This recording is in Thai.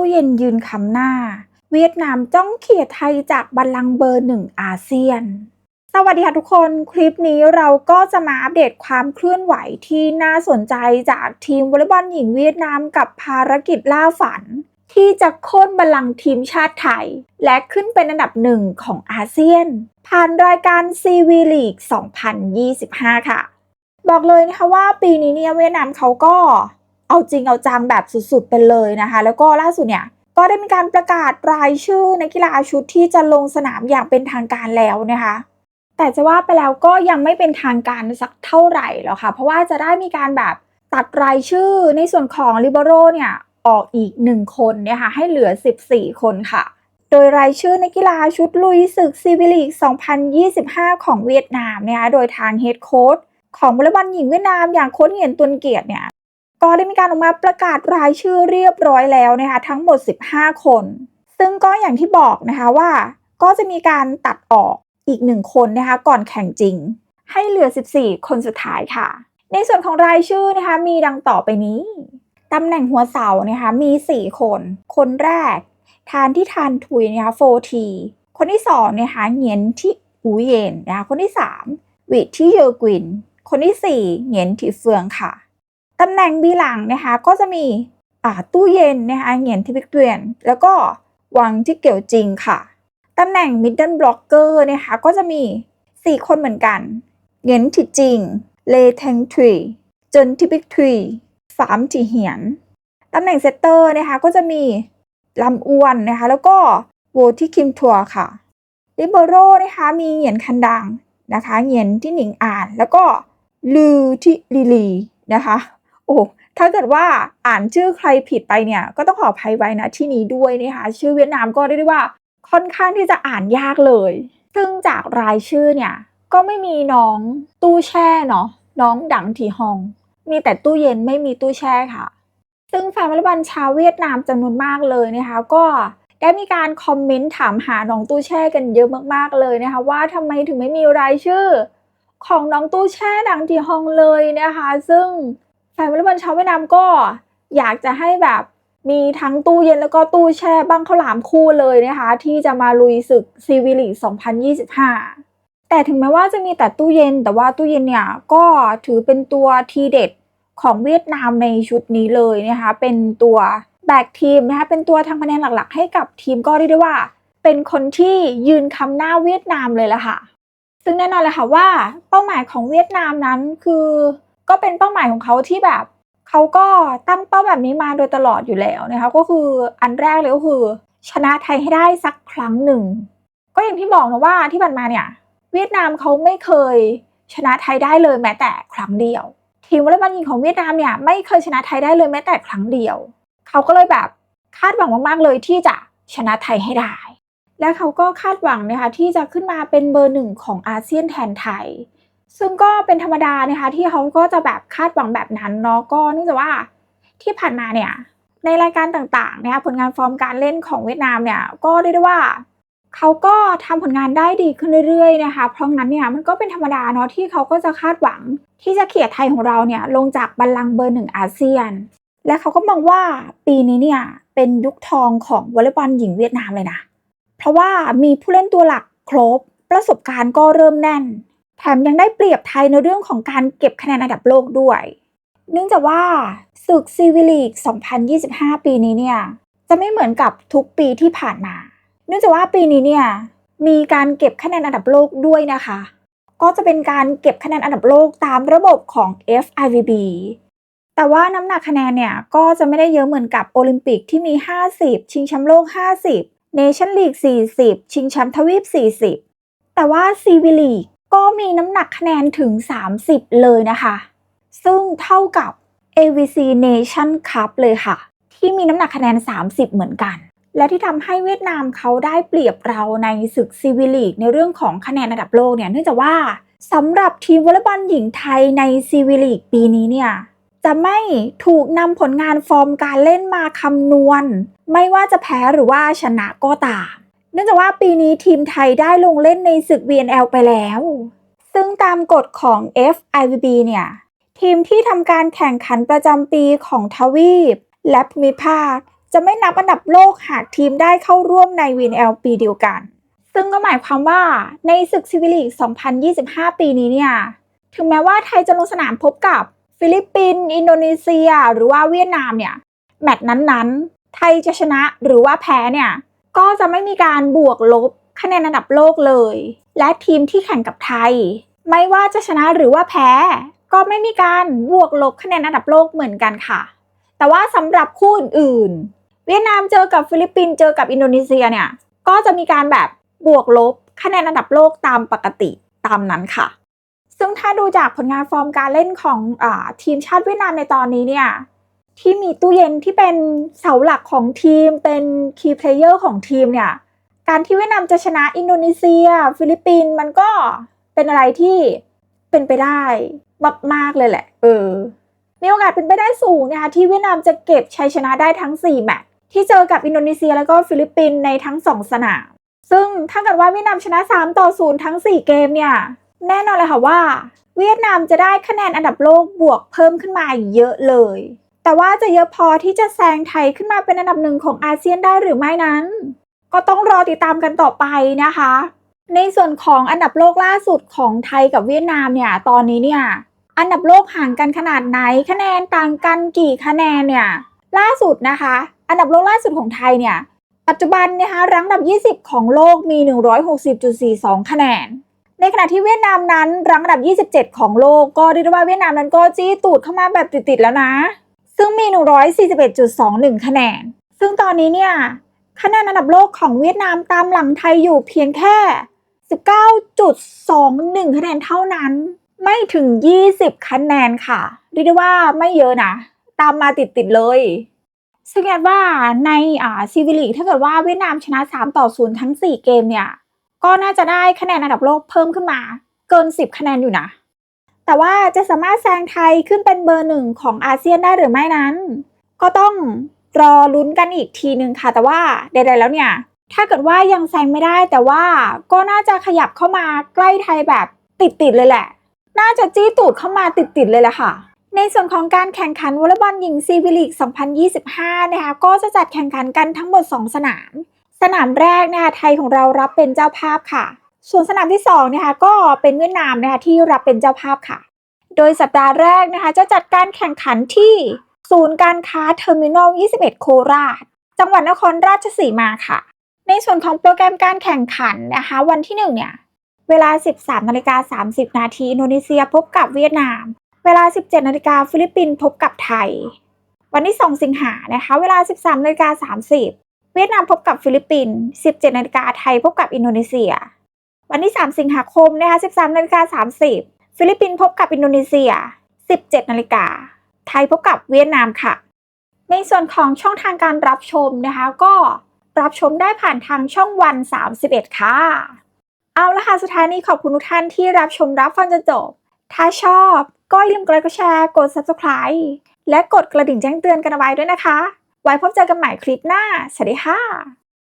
ตู้เย็นยืนคำหน้า เวียดนามจ้องเขี่ยไทยจากบัลลังก์เบอร์หนึ่งอาเซียน สวัสดีค่ะทุกคน คลิปนี้เราก็จะมาอัปเดตความเคลื่อนไหวที่น่าสนใจจากทีมวอลเลย์บอลหญิงเวียดนามกับภารกิจล่าฝัน ที่จะโค่นบัลลังก์ทีมชาติไทย และขึ้นเป็นอันดับหนึ่งของอาเซียน ผ่านรายการ CV League 2025 ค่ะ บอกเลยนะคะว่าปีนี้เนี่ยเวียดนามเขาก็ เอาจริงเอาจังแบบสุดๆไปเลยนะคะ แล้วก็ล่าสุดเนี่ยก็ได้มีการประกาศรายชื่อในกีฬาชุดที่จะลงสนามอย่างเป็นทางการแล้วนะคะ แต่จะว่าไปแล้วก็ยังไม่เป็นทางการสักเท่าไหร่หรอกค่ะ เพราะว่าจะได้มีการแบบตัดรายชื่อในส่วนของลิเบโรเนี่ยออกอีก 1 คนเนี่ยค่ะให้เหลือ 14 คนค่ะ โดยรายชื่อในกีฬาชุดลุยศึกซีวิลีก2025 ของเวียดนามนะคะโดยทางเฮดโค้ชของวอลเลย์บอลหญิงเวียดนามอย่างโค้ชเหงียนตุนเกียรติเนี่ย ก็ได้มีการออกมาประกาศรายชื่อเรียบร้อยแล้วนะคะทั้งหมด 15 คน ซึ่งก็อย่างที่บอกนะคะว่าก็จะมีการตัดออกอีกหนึ่งคนนะคะก่อนแข่งจริง ให้เหลือ 14 คนสุดท้ายค่ะ ในส่วนของรายชื่อนะคะมีดังต่อไปนี้ตำแหน่งหัวเสานะคะมี 4 คน คนแรก ทานที่ทานทุยนะคะโฟทีคนที่2นะคะเหงียนที่อูเยนนะคะคนที่ 3 วิที่เยอร์กวิน คนที่ 4เหงียนที่เฟืองค่ะ ตำแหน่งบีหลังนะคะก็จะมีตู้เย็นนะคะเหงียนที่พิกเตียน แล้วก็วังที่เกี่ยวจริงค่ะ ตำแหน่ง middle blocker นะคะก็จะมี 4 คนเหมือนกันเหงียนที่จริง เลแทงทรีจนที่พิกทรีสามที่เหียน ตำแหน่งเซตเตอร์นะคะก็จะมีลำอ้วนนะคะแล้วก็โวที่คิมทัวค่ะลิเบโรนะคะมีเหงียนคันดังนะคะเหงียนที่หนิงอ่าน แล้วก็ลือที่ลีลีนะคะ อ้ถ้าเกิดว่าอ่านชื่อใครผิดไปเนี่ยก็ต้องขออภัยไว้นะที่นี้ด้วยนะคะชื่อเวียดนามก็เรียกได้ว่าค่อนข้างที่จะอ่านยากเลย ซึ่งจากรายชื่อเนี่ยก็ไม่มีน้องตู้แช่เนาะน้องดังทีฮอง มีแต่ตู้เย็นไม่มีตู้แช่ค่ะ ซึ่งแฟนวอลเลย์บอลชาวเวียดนามจำนวนมากเลยนะคะก็ได้มีการคอมเมนต์ถามหาน้องตู้แช่กันเยอะมากๆเลยนะคะว่าทำไมถึงไม่มีรายชื่อ ของน้องตู้แช่ดังทีฮองเลยนะคะ ซึ่ง แฟนวอลเลย์บอลชาวเวียดนามก็อยากจะให้แบบมีทั้งตู้เย็นแล้วก็ตู้แช่บ้างข้าวหลามคู่เลยนะคะ ที่จะมาลุยศึกซีวิลี2025 แต่ถึงแม้ว่าจะมีแต่ตู้เย็น แต่ว่าตู้เย็นเนี่ยก็ถือเป็นตัวทีเด็ดของเวียดนามในชุดนี้เลยนะคะ เป็นตัวแบกทีมนะคะ เป็นตัวทำคะแนนหลักๆ ให้กับทีมก็เรียกได้ว่า เป็นคนที่ยืนคำหน้าเวียดนามเลยละค่ะ ซึ่งแน่นอนเลยค่ะว่าเป้าหมายของเวียดนามนั้นคือ ก็เป็นเป้าหมายของเขาที่แบบเขาก็ตั้งเป้าแบบนี้มาโดยตลอดอยู่แล้วนะคะก็คืออันแรกเลยก็คือ ชนะไทยให้ได้สักครั้งหนึ่ง ก็อย่างที่บอกนะว่าที่ผ่านมาเนี่ย เวียดนามเขาไม่เคยชนะไทยได้เลยแม้แต่ครั้งเดียว ทีมวอลเลย์บอลหญิงของเวียดนามเนี่ยไม่เคยชนะไทยได้เลยแม้แต่ครั้งเดียว เขาก็เลยแบบคาดหวังมากๆเลยที่จะชนะไทยให้ได้ และเขาก็คาดหวังนะคะที่จะขึ้นมาเป็นเบอร์หนึ่งของอาเซียนแทนไทย ซึ่งก็เป็นธรรมดานะคะที่เขาก็จะแบบคาดหวังแบบนั้นเนาะก็เนื่องจากว่าที่ผ่านมาเนี่ยในรายการต่างๆนะคะผลงานฟอร์มการเล่นของเวียดนามเนี่ยก็เรียกได้ว่าเขาก็ทำผลงานได้ดีขึ้นเรื่อยๆนะคะเพราะงั้นเนี่ยมันก็เป็นธรรมดาเนาะที่เขาก็จะคาดหวังที่จะเขี่ยไทยของเราเนี่ยลงจากบัลลังก์เบอร์หนึ่งอาเซียน และเขาก็มองว่าปีนี้เนี่ยเป็นยุคทองของวอลเลย์บอลหญิงเวียดนามเลยนะเพราะว่ามีผู้เล่นตัวหลักครบ ประสบการณ์ก็เริ่มแน่น แถมยังได้เปรียบไทยในเรื่องของการเก็บคะแนนอันดับโลกด้วย เนื่องจากว่าศึกซีวิลีก 2025 ปีนี้เนี่ย จะไม่เหมือนกับทุกปีที่ผ่านมา เนื่องจากว่าปีนี้เนี่ย มีการเก็บคะแนนอันดับโลกด้วยนะคะ ก็จะเป็นการเก็บคะแนนอันดับโลกตามระบบของ FIVB แต่ว่าน้ำหนักคะแนนเนี่ย ก็จะไม่ได้เยอะเหมือนกับโอลิมปิกที่มี 50 ชิงแชมป์โลก 50 Nation League 40 ชิงแชมป์ทวีป 40 แต่ว่าซีวิลีก ก็มีน้ำหนักคะแนนถึง 30 เลยนะคะ ซึ่งเท่ากับ AVC Nation Cup เลยค่ะ ที่มีน้ำหนักคะแนน 30 เหมือนกัน และที่ทำให้เวียดนามเขาได้เปรียบเราในศึกซีวิลีกในเรื่องของคะแนนอันดับโลกเนี่ยเนื่องจากว่าสำหรับทีมวอลเลย์บอลหญิงไทยในซีวิลีกปีนี้เนี่ยจะไม่ถูกนำผลงานฟอร์มการเล่นมาคำนวณ ไม่ว่าจะแพ้หรือว่าชนะก็ตาม เนื่องจากว่าปีนี้ทีมไทยได้ลงเล่นในศึก VNL ไปแล้ว ซึ่งตามกฎของ FIVB เนี่ย ทีมที่ทำการแข่งขันประจำปีของทวีป และภูมิภาค จะไม่นับอันดับโลกหากทีมได้เข้าร่วมใน VNL ปีเดียวกัน ซึ่งก็หมายความว่าในศึกซิวิลีก 2025 ปีนี้เนี่ย ถึงแม้ว่าไทยจะลงสนามพบกับฟิลิปปินส์อินโดนีเซีย หรือว่าเวียดนามเนี่ย แมตช์นั้นๆ ไทยจะชนะหรือว่าแพ้เนี่ย ก็จะไม่มีการบวกลบคะแนนอันดับโลกเลย และทีมที่แข่งกับไทย ไม่ว่าจะชนะหรือว่าแพ้ ก็ไม่มีการบวกลบคะแนนอันดับโลกเหมือนกันค่ะ แต่ว่าสำหรับคู่อื่นๆ เวียดนามเจอกับฟิลิปปินส์เจอกับอินโดนีเซียเนี่ยก็จะมีการแบบบวกลบคะแนนอันดับโลกตามปกติตามนั้นค่ะ ซึ่งถ้าดูจากผลงานฟอร์มการเล่นของอทีมชาติเวียดนามในตอนนี้เนี่ย ที่มีตู้เย็นที่เป็นเสาหลักของทีมเป็นคีย์เพลเยอร์ของทีมเนี่ย การที่เวียดนามจะชนะอินโดนีเซีย ฟิลิปปินส์มันก็เป็นอะไรที่เป็นไปได้มากๆเลยแหละ เออ มีโอกาสเป็นไปได้สูงนะคะที่เวียดนามจะเก็บชัยชนะได้ทั้ง 4 แมตช์ที่เจอกับอินโดนีเซียแล้วก็ฟิลิปปินส์ในทั้ง 2 สนาม ซึ่งถ้าเกิดว่าเวียดนามชนะ 3 ต่อ 0 ทั้ง 4 เกมเนี่ย แน่นอนเลยค่ะว่า เวียดนามจะได้คะแนนอันดับโลกบวกเพิ่มขึ้นมาเยอะเลย แต่ว่าจะเยอะพอที่จะแซงไทยขึ้นมาเป็นอันดับหนึ่งของอาเซียนได้หรือไม่นั้น ก็ต้องรอติดตามกันต่อไปนะคะ ในส่วนของอันดับโลกล่าสุดของไทยกับเวียดนามเนี่ยตอนนี้เนี่ยอันดับโลกห่างกันขนาดไหนคะแนนต่างกันกี่คะแนนเนี่ยล่าสุดนะคะ อันดับโลกล่าสุดของไทยเนี่ยปัจจุบันนะคะรั้งอันดับ 20 ของโลกมี 160.42 คะแนน ในขณะที่เวียดนามนั้นรั้งอันดับ 27 ของโลกก็เรียกว่าเวียดนามนั้นก็จี้ตูดเข้ามาแบบติดๆแล้วนะ ซึ่งมี 141.21 คะแนน ซึ่งตอนนี้เนี่ยคะแนนอันดับโลกของเวียดนามตามหลังไทยอยู่เพียงแค่ 19.21 คะแนนเท่านั้น ไม่ถึง 20 คะแนนค่ะเรียกได้ว่าไม่เยอะนะ ตามมาติดๆเลย ซึ่งแอดว่าในอ่าซีวิลีถ้าเกิดว่าเวียดนามชนะ 3 ต่อ 0 ทั้ง 4 เกมเนี่ย ก็น่าจะได้คะแนนอันดับโลกเพิ่มขึ้นมา เกิน 10 คะแนนอยู่นะ แต่ว่าจะสามารถแซงไทยขึ้นเป็นเบอร์หนึ่งของอาเซียนได้หรือไม่นั้น ก็ต้องรอลุ้นกันอีกทีหนึ่งค่ะ แต่ว่าใดๆแล้วเนี่ย ถ้าเกิดว่ายังแซงไม่ได้ แต่ว่าก็น่าจะขยับเข้ามาใกล้ไทยแบบติดๆเลยแหละ น่าจะจี้ตูดเข้ามาติดๆเลยแหละค่ะในส่วนของการแข่งขันวอลเลย์บอลหญิงซีวิลีก2025 นะคะ ก็จะจัดแข่งขันกันทั้งหมด 2 สนาม สนามแรกนะคะไทยของเรารับเป็นเจ้าภาพค่ะ ส่วนสนามที่2นะคะก็เป็นเวียดนามนะคะที่รับเป็นเจ้าภาพค่ะ โดยสัปดาห์แรกนะคะจะจัดการแข่งขันที่ศูนย์การค้าเทอร์มินอล 21 โคราช จังหวัดนครราชสีมาค่ะ ในส่วนของโปรแกรมการแข่งขันนะคะ วันที่1เนี่ยเวลา 13นาฬิกา30 นาทีอินโดนีเซียพบกับเวียดนาม เวลา 17นาฬิกาฟิลิปปินส์พบกับไทย วันที่ 2 สิงหานะคะเวลา 13นาฬิกา30 เวียดนามพบกับฟิลิปปินส์17นาฬิกาไทยพบกับอินโดนีเซีย วันที่ 3 สิงหาคมนะคะ 13นาฬิกา30 ฟิลิปปินส์พบกับอินโดนีเซีย 17นาฬิกา ไทยพบกับเวียดนามค่ะ ในส่วนของช่องทางการรับชมนะคะ ก็รับชมได้ผ่านทางช่องวัน 31 ค่ะ เอาละค่ะ สุดท้ายนี้ขอบคุณทุกท่านที่รับชมรับฟังจนจบ ถ้าชอบก็อย่าลืมกดไลค์กดแชร์กด subscribe และกดกระดิ่งแจ้งเตือนกันเอาไว้ด้วยนะคะ ไว้พบเจอกันใหม่คลิปหน้า สวัสดีค่ะ